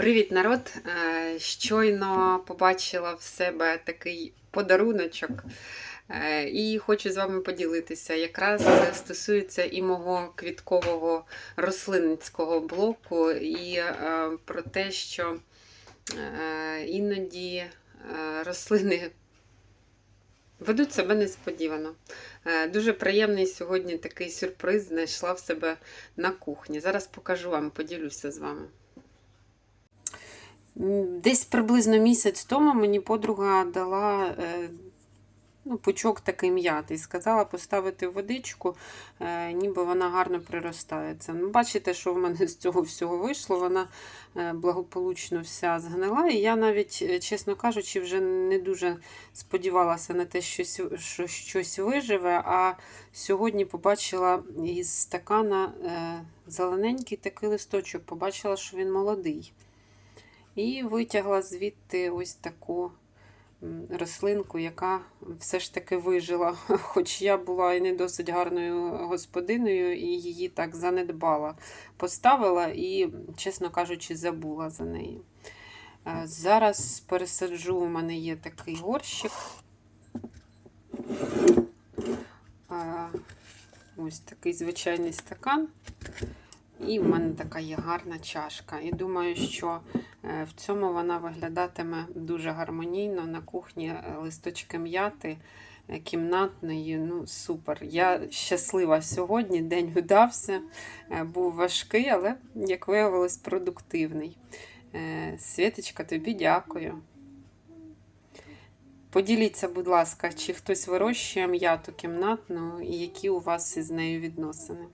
Привіт, народ! Е, Щойно побачила в себе такий подаруночок. е, І хочу з вами поділитися. Якраз це стосується і мого квіткового рослинницького блоку, і е, про те, що іноді рослини ведуть себе несподівано. Дуже приємний сьогодні такий сюрприз знайшла в себе на кухні. Зараз покажу вам, поділюся з вами. Десь приблизно місяць тому мені подруга дала е, ну, пучок такий м'ятий. Сказала поставити водичку, е, ніби вона гарно приростається. Ну, бачите, що в мене з цього всього вийшло. Вона е, благополучно вся згнила. І я навіть, чесно кажучи, вже не дуже сподівалася на те, що, що щось виживе. А сьогодні побачила із стакана зелененький такий листочок, побачила, що він молодий. І витягла звідти ось таку рослинку, яка все ж таки вижила. Хоч я була і не досить гарною господиною, і її так занедбала. Поставила і, чесно кажучи, забула за неї. Е, Зараз пересаджу, у мене є такий горщик. Е, Ось такий звичайний стакан. І в мене така є гарна чашка. І думаю, що е, в цьому вона виглядатиме дуже гармонійно на кухні е, листочки м'яти е, кімнатної. Ну, супер. Я щаслива сьогодні. День удався. Е, Був важкий, але, як виявилось, продуктивний. Світочка, тобі дякую. Поділіться, будь ласка, чи хтось вирощує м'яту кімнатну і які у вас із нею відносини.